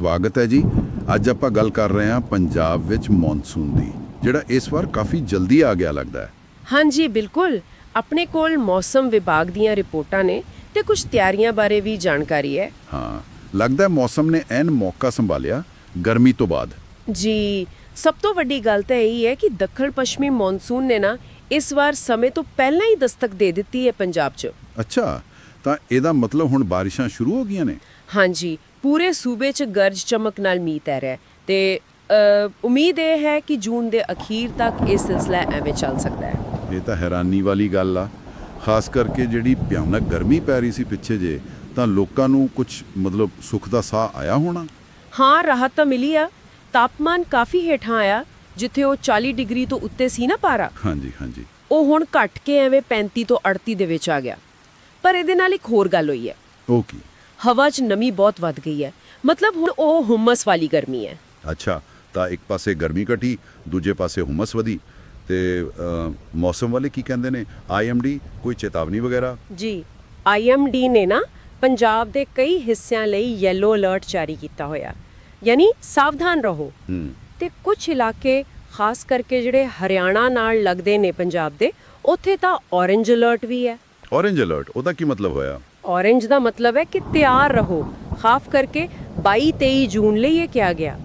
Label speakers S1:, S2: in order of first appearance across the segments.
S1: ਸਵਾਗਤ ਹੈ ਜੀ। ਅੱਜ ਆਪਾਂ ਗੱਲ ਕਰ ਰਹੇ ਹਾਂ ਪੰਜਾਬ ਵਿੱਚ ਮੌਨਸੂਨ ਦੀ ਜਿਹੜਾ ਇਸ ਵਾਰ ਕਾਫੀ ਜਲਦੀ ਆ ਗਿਆ ਲੱਗਦਾ ਹੈ।
S2: ਹਾਂਜੀ ਬਿਲਕੁਲ। ਆਪਣੇ ਕੋਲ ਮੌਸਮ ਵਿਭਾਗ ਦੀਆਂ ਰਿਪੋਰਟਾਂ ਨੇ ਤੇ ਕੁਝ ਤਿਆਰੀਆਂ ਬਾਰੇ ਵੀ ਜਾਣਕਾਰੀ ਹੈ।
S1: ਹਾਂ ਲੱਗਦਾ ਹੈ ਮੌਸਮ ਨੇ ਐਨ ਮੌਕਾ ਸੰਭਾਲਿਆ ਗਰਮੀ ਤੋਂ ਬਾਅਦ।
S2: ਜੀ ਸਭ ਤੋਂ ਵੱਡੀ ਗੱਲ ਤਾਂ ਇਹੀ ਹੈ ਕਿ ਦੱਖਣ ਪੱਛਮੀ ਮੌਨਸੂਨ ਨੇ ਨਾ ਇਸ ਵਾਰ ਸਮੇਂ ਤੋਂ ਪਹਿਲਾਂ ਹੀ ਦਸਤਕ ਦੇ ਦਿੱਤੀ ਹੈ ਪੰਜਾਬ 'ਚ।
S1: ਅੱਛਾ ਤਾਂ ਇਹਦਾ ਮਤਲਬ ਹੁਣ ਬਾਰਿਸ਼ਾਂ ਸ਼ੁਰੂ ਹੋ ਗਈਆਂ ਨੇ।
S2: ਹਾਂਜੀ ਪੂਰੇ ਸੂਬੇ 'ਚ ਗਰਜ ਚਮਕ ਨਾਲ ਮੀਂਹ ਪੈ ਰਿਹਾ ਤੇ ਉਮੀਦ ਇਹ ਹੈ ਕਿ ਜੂਨ ਦੇ ਅਖੀਰ ਤੱਕ ਇਹ ਸਿਲਸਿਲਾ ਐਵੇਂ ਚੱਲ ਸਕਦਾ ਹੈ।
S1: ਇਹ ਤਾਂ ਹੈਰਾਨੀ ਵਾਲੀ ਗੱਲ ਆ। ਖਾਸ ਕਰਕੇ ਜਿਹੜੀ ਭਿਆਨਕ ਗਰਮੀ ਪੈ ਰਹੀ ਸੀ ਪਿੱਛੇ ਜੇ ਤਾਂ ਲੋਕਾਂ ਨੂੰ ਕੁਝ ਮਤਲਬ ਸੁੱਖ ਦਾ ਸਾਹ ਆਇਆ ਹੋਣਾ?
S2: ਹਾਂ ਰਾਹਤ ਤਾਂ ਮਿਲੀ ਆ। ਤਾਪਮਾਨ ਕਾਫੀ ਹੇਠਾਂ ਆਇਆ ਜਿੱਥੇ ਉਹ 40 ਡਿਗਰੀ ਤੋਂ ਉੱਤੇ ਸੀ ਨਾ ਪਾਰਾ।
S1: ਹਾਂਜੀ ਹਾਂਜੀ।
S2: ਉਹ ਹੁਣ ਘਟ ਕੇ ਐਵੇਂ 35 ਤੋਂ 38 ਦੇ ਵਿੱਚ ਆ ਗਿਆ। ਪਰ ਇਹਦੇ ਨਾਲ ਇੱਕ ਹੋਰ ਗੱਲ ਹੋਈ ਹੈ।
S1: ਉਹ ਕੀ?
S2: ਹਵਾ 'ਚ ਨਮੀ ਬਹੁਤ ਵੱਧ ਗਈ ਹੈ। ਮਤਲਬ ਹੁਣ ਉਹ ਹੁਮਸ ਵਾਲੀ ਗਰਮੀ ਹੈ।
S1: ਅੱਛਾ ਤਾਂ ਇੱਕ ਪਾਸੇ ਗਰਮੀ ਘਟੀ ਦੂਜੇ ਪਾਸੇ ਹੁਮਸ ਵਧੀ। ਤੇ ਅ, ਮੌਸਮ ਵਾਲੇ ਕੀ ਕਹਿੰਦੇ ਨੇ? ਆਈਐਮਡੀ ਕੋਈ ਚੇਤਾਵਨੀ ਵਗੈਰਾ?
S2: ਜੀ ਆਈਐਮਡੀ ਨੇ ਨਾ ਪੰਜਾਬ ਦੇ ਕਈ ਹਿੱਸਿਆਂ ਲਈ ਯੈਲੋ ਅਲਰਟ ਜਾਰੀ ਕੀਤਾ ਹੋਇਆ। ਯਾਨੀ ਸਾਵਧਾਨ ਰਹੋ।
S1: ਹੂੰ।
S2: ਤੇ ਕੁਝ ਇਲਾਕੇ ਖਾਸ ਕਰਕੇ ਜਿਹੜੇ ਹਰਿਆਣਾ ਨਾਲ ਲੱਗਦੇ ਨੇ ਪੰਜਾਬ ਦੇ ਉੱਥੇ ਤਾਂ ਔਰੇਂਜ ਅਲਰਟ ਵੀ ਹੈ।
S1: ਔਰੇਂਜ ਅਲਰਟ ਉਹਦਾ ਕੀ ਮਤਲਬ ਹੋਇਆ?
S2: ਔਰੇਂਜ ਦਾ ਮਤਲਬ ਹੈ ਕਿ ਤਿਆਰ ਰਹੋ। ਖਾਸ ਕਰਕੇ 22 23 ਜੂਨ ਲਈ ਇਹ ਕਿਹਾ ਗਿਆ।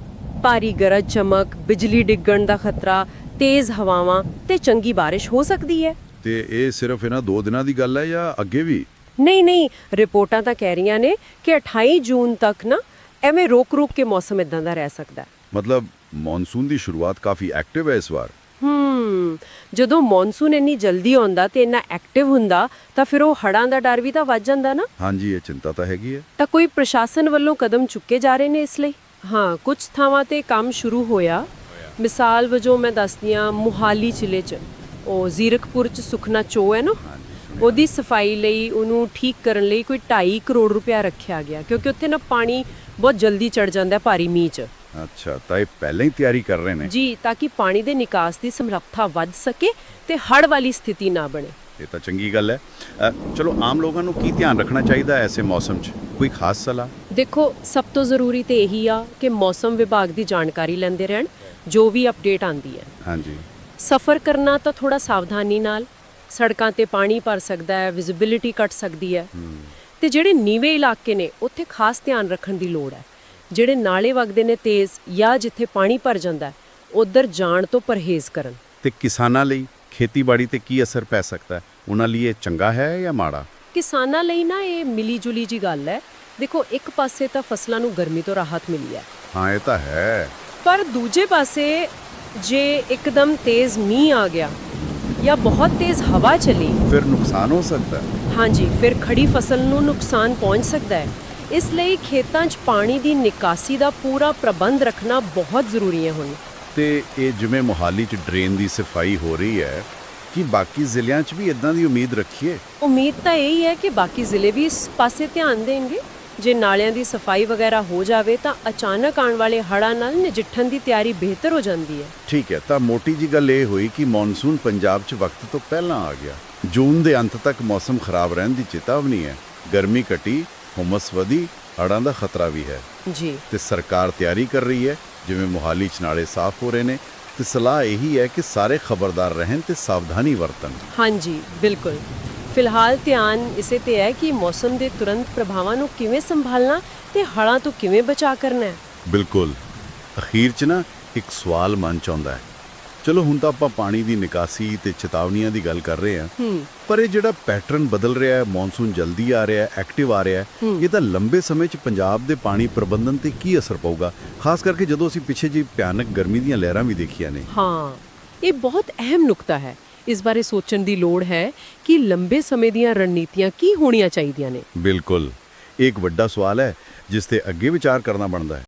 S2: ਭਾਰੀ ਗਰਜ ਚਮਕ ਬਿਜਲੀ ਡਿੱਗਣ ਦਾ ਖਤਰਾ ਤੇਜ਼ ਹਵਾਵਾਂ ਤੇ ਚੰਗੀ ਬਾਰਿਸ਼ ਹੋ ਸਕਦੀ ਹੈ।
S1: ਤੇ ਇਹ ਸਿਰਫ ਇਹਨਾਂ ਦੋ ਦਿਨਾਂ ਦੀ ਗੱਲ ਹੈ ਜਾਂ ਅੱਗੇ ਵੀ?
S2: ਨਹੀਂ ਨਹੀਂ ਰਿਪੋਰਟਾਂ ਤਾਂ ਕਹਿ ਰਹੀਆਂ ਨੇ ਕਿ 28 ਜੂਨ ਤੱਕ ਨਾ ਐਵੇਂ ਰੋਕ-ਰੋਕ ਕੇ ਮੌਸਮ ਇਦਾਂ ਦਾ ਰਹਿ ਸਕਦਾ
S1: ਮਤਲਬ ਮੌਨਸੂਨ ਦੀ ਸ਼ੁਰੂਆਤ ਕਾਫੀ ਐਕਟਿਵ ਹੈ ਇਸ ਵਾਰ।
S2: ਹੂੰ। ਜਦੋਂ ਮੌਨਸੂਨ ਇੰਨੀ ਜਲਦੀ ਆਉਂਦਾ ਤੇ ਇੰਨਾ ਐਕਟਿਵ ਹੁੰਦਾ ਤਾਂ ਫਿਰ ਉਹ ਹੜਾਂ ਦਾ ਡਰ ਵੀ ਤਾਂ ਵੱਜ ਜਾਂਦਾ ਨਾ।
S1: ਹਾਂਜੀ ਇਹ ਚਿੰਤਾ ਤਾਂ ਹੈਗੀ ਹੈ।
S2: ਤਾਂ ਕੋਈ ਪ੍ਰਸ਼ਾਸਨ ਵੱਲੋਂ ਕਦਮ ਚੁੱਕੇ ਜਾ ਰਹੇ ਨੇ ਇਸ ਲਈ? ਹਾਂ ਕੁਝ ਥਾਵਾਂ ਤੇ ਕੰਮ ਸ਼ੁਰੂ ਹੋਇਆ। ਮਿਸਾਲ ਵਜੋਂ ਮੈਂ ਦੱਸਦੀ ਹਾਂ ਮੁਹਾਲੀ ਜ਼ਿਲ੍ਹੇ 'ਚ। ਉਹ ਜ਼ੀਰਕਪੁਰ 'ਚ ਸੁਖਨਾ ਚੋ ਹੈ ਨਾ? ਉਹਦੀ ਸਫ਼ਾਈ ਲਈ ਉਹਨੂੰ ਠੀਕ ਕਰਨ ਲਈ ਕੋਈ 2.5 ਕਰੋੜ ਰੁਪਇਆ ਰੱਖਿਆ ਗਿਆ ਕਿਉਂਕਿ ਉੱਥੇ ਨਾ ਪਾਣੀ ਬਹੁਤ ਜਲਦੀ ਚੜ ਜਾਂਦਾ ਭਾਰੀ ਮੀਂਹ 'ਚ।
S1: ਅੱਛਾ ਤਾਂ ਇਹ ਪਹਿਲਾਂ ਹੀ ਤਿਆਰੀ ਕਰ ਰਹੇ ਨੇ?
S2: ਜੀ ਤਾਂ ਕਿ ਪਾਣੀ ਦੇ ਨਿਕਾਸ ਦੀ ਸਮਰੱਥਾ ਵੱਧ ਸਕੇ ਤੇ ਹੜ੍ਹ ਵਾਲੀ ਸਥਿਤੀ ਨਾ ਬਣੇ।
S1: ਇਹ ਤਾਂ ਚੰਗੀ ਗੱਲ ਹੈ। ਅ, ਚਲੋ ਆਮ ਲੋਕਾਂ ਨੂੰ ਕੀ ਧਿਆਨ ਰੱਖਣਾ ਚਾਹੀਦਾ ਹੈ ਐਸੇ ਮੌਸਮ 'ਚ? ਕੋਈ ਖਾਸ ਸਲਾਹ?
S2: ਦੇਖੋ ਸਭ ਤੋਂ ਜ਼ਰੂਰੀ ਤੇ ਇਹੀ ਆ ਕਿ ਮੌਸਮ ਵਿਭਾਗ ਦੀ ਜਾਣਕਾਰੀ ਲੈਂਦੇ ਰਹਿਣ ਜੋ ਵੀ ਅਪਡੇਟ ਆਂਦੀ ਹੈ।
S1: ਹਾਂਜੀ।
S2: ਸਫ਼ਰ ਕਰਨਾ ਤਾਂ ਥੋੜਾ ਸਾਵਧਾਨੀ ਨਾਲ ਸੜਕਾਂ ਤੇ ਪਾਣੀ ਭਰ ਸਕਦਾ ਹੈ ਵਿਜ਼ਿਬਿਲਿਟੀ ਘਟ ਸਕਦੀ ਹੈ। ਤੇ ਜਿਹੜੇ ਨੀਵੇਂ ਇਲਾਕੇ ਨੇ ਉੱਥੇ ਖਾਸ ਧਿਆਨ ਰੱਖਣ ਦੀ ਲੋੜ ਹੈ। ਜਿਹੜੇ ਨਾਲੇ ਵਗਦੇ ਨੇ ਤੇਜ਼ ਜਾਂ ਜਿੱਥੇ ਪਾਣੀ ਭਰ ਜਾਂਦਾ ਉਧਰ ਜਾਣ ਤੋਂ ਪਰਹੇਜ਼ ਕਰਨ।
S1: ਤੇ ਕਿਸਾਨਾਂ ਲਈ ਖੇਤੀਬਾੜੀ ਤੇ ਕੀ ਅਸਰ ਪੈ ਸਕਦਾ ਹੈ? ਉਹਨਾਂ ਲਈ ਇਹ ਚੰਗਾ ਹੈ ਜਾਂ ਮਾੜਾ?
S2: ਕਿਸਾਨਾਂ ਲਈ ਨਾ ਇਹ ਮਿਲੀ ਜੁਲੀ ਜੀ ਗੱਲ ਹੈ। ਦੇਖੋ ਇੱਕ ਪਾਸੇ ਤਾਂ ਫਸਲਾਂ ਨੂੰ ਗਰਮੀ ਤੋਂ ਰਾਹਤ ਮਿਲੀ ਹੈ।
S1: ਹਾਂ ਇਹ ਤਾਂ ਹੈ।
S2: ਪਰ ਦੂਜੇ ਪਾਸੇ ਜੇ ਇੱਕਦਮ ਤੇਜ਼ ਮੀਂਹ ਆ ਗਿਆ ਜਾਂ ਬਹੁਤ ਤੇਜ਼ ਹਵਾ ਚਲੀ
S1: ਫਿਰ ਨੁਕਸਾਨ ਹੋ ਸਕਦਾ ਹੈ।
S2: ਹਾਂਜੀ ਫਿਰ ਖੜੀ ਫਸਲ ਨੂੰ ਨੁਕਸਾਨ ਪਹੁੰਚ ਸਕਦਾ ਹੈ। ਇਸ ਲਈ ਖੇਤਾਂ 'ਚ ਪਾਣੀ ਦੀ ਨਿਕਾਸੀ ਦਾ ਪੂਰਾ ਪ੍ਰਬੰਧ ਰੱਖਣਾ ਬਹੁਤ ਜ਼ਰੂਰੀ ਹੈ ਹੁਣ।
S1: ਤੇ ਇਹ ਜਿਵੇਂ ਮੋਹਾਲੀ 'ਚ ਡਰੇਨ ਦੀ ਸਫ਼ਾਈ ਹੋ ਰਹੀ ਹੈ ਕਿ ਬਾਕੀ ਜ਼ਿਲ੍ਹਿਆਂ 'ਚ ਵੀ ਇਦਾਂ ਦੀ ਉਮੀਦ ਰੱਖੀਏ?
S2: ਉਮੀਦ ਤਾਂ ਇਹੀ ਹੈ ਕਿ ਬਾਕੀ ਜ਼ਿਲ੍ਹੇ ਵੀ ਇਸ ਪਾਸੇ ਧਿਆਨ ਦੇਣਗੇ। ਜੇ ਨਾਲਿਆਂ ਦੀ ਸਫ਼ਾਈ ਵਗੈਰਾ ਹੋ ਜਾਵੇ ਤਾਂ ਅਚਾਨਕ ਆਉਣ ਵਾਲੇ ਹੜ੍ਹਾਂ ਨਾਲ ਨਜਿੱਠਣ ਦੀ ਤਿਆਰੀ ਬਿਹਤਰ ਹੋ ਜਾਂਦੀ ਹੈ।
S1: ਠੀਕ ਹੈ ਤਾਂ ਮੋਟੀ ਜੀ ਗੱਲ ਇਹ ਹੋਈ ਕਿ ਮੌਨਸੂਨ ਪੰਜਾਬ 'ਚ ਵਕਤ ਤੋਂ ਪਹਿਲਾਂ ਆ ਗਿਆ। ਜੂਨ ਦੇ ਅੰਤ ਤੱਕ ਮੌਸਮ ਖਰਾਬ ਰਹਿਣ ਦੀ ਚੇਤਾਵਨੀ ਹੈ। ਗਰਮੀ ਘਟੀ ਹੁਮਸ ਵਧੀ ਹੜ੍ਹਾਂ ਦਾ ਖਤਰਾ ਵੀ ਹੈ।
S2: ਜੀ।
S1: ਤੇ ਸਰਕਾਰ ਤਿਆਰੀ ਕਰ ਰਹੀ ਹੈ ਜਿਵੇਂ ਮੋਹਾਲੀ 'ਚ ਨਾਲੇ ਸਾਫ਼ ਹੋ ਰਹੇ ਨੇ। ਤੇ ਸਲਾਹ ਇਹੀ ਹੈ ਕਿ ਸਾਰੇ ਖਬਰਦਾਰ ਰਹਿਣ ਤੇ ਸਾਵਧਾਨੀ ਵਰਤਣ।
S2: ਹਾਂਜੀ ਬਿਲਕੁਲ। ਫਿਲਹਾਲ ਧਿਆਨ ਇਸੇ ਤੇ ਹੈ ਕਿ ਮੌਸਮ ਦੇ ਤੁਰੰਤ ਪ੍ਰਭਾਵਾਂ ਨੂੰ ਕਿਵੇਂ ਸੰਭਾਲਣਾ ਤੇ ਹੜ੍ਹਾਂ ਤੋਂ ਕਿਵੇਂ ਬਚਾ ਕਰਨਾ ਹੈ।
S1: ਬਿਲਕੁਲ। ਅਖੀਰ 'ਚ ਨਾ ਇੱਕ ਸਵਾਲ ਮਨ ਚ ਆਉਂਦਾ ਹੈ। ਚਲੋ ਹੁਣ ਤਾਂ ਆਪਾਂ ਪਾਣੀ ਦੀ ਨਿਕਾਸੀ ਤੇ ਚੇਤਾਵਨੀਆਂ ਦੀ ਗੱਲ ਕਰ ਰਹੇ ਹਾਂ। ਪਰ ਇਹ ਜਿਹੜਾ ਪੈਟਰਨ ਬਦਲ ਰਿਹਾ ਹੈ ਮੌਨਸੂਨ ਜਲਦੀ ਆ ਰਿਹਾ ਹੈ ਐਕਟਿਵ ਆ ਰਿਹਾ ਹੈ ਇਹ ਤਾਂ ਲੰਬੇ ਸਮੇਂ 'ਚ ਪੰਜਾਬ ਦੇ ਪਾਣੀ ਪ੍ਰਬੰਧਨ ਤੇ ਕੀ ਅਸਰ ਪਊਗਾ? ਖਾਸ ਕਰਕੇ ਜਦੋਂ ਅਸੀਂ ਪਿੱਛੇ ਜੀ ਭਿਆਨਕ ਗਰਮੀ ਦੀਆਂ ਲਹਿਰਾਂ ਵੀ ਦੇਖੀਆਂ ਨੇ।
S2: ਹਾਂ ਇਹ ਬਹੁਤ ਅਹਿਮ ਨੁਕਤਾ ਹੈ। ਇਸ ਬਾਰੇ ਸੋਚਣ ਦੀ ਲੋੜ ਹੈ ਕਿ ਲੰਬੇ ਸਮੇਂ ਦੀਆਂ ਰਣਨੀਤੀਆਂ ਕੀ ਹੋਣੀਆਂ ਚਾਹੀਦੀਆਂ ਨੇ।
S1: ਬਿਲਕੁਲ। ਇੱਕ ਵੱਡਾ ਸਵਾਲ ਹੈ ਜਿਸ ਤੇ ਅੱਗੇ ਵਿਚਾਰ ਕਰਨਾ ਬਣਦਾ ਹੈ।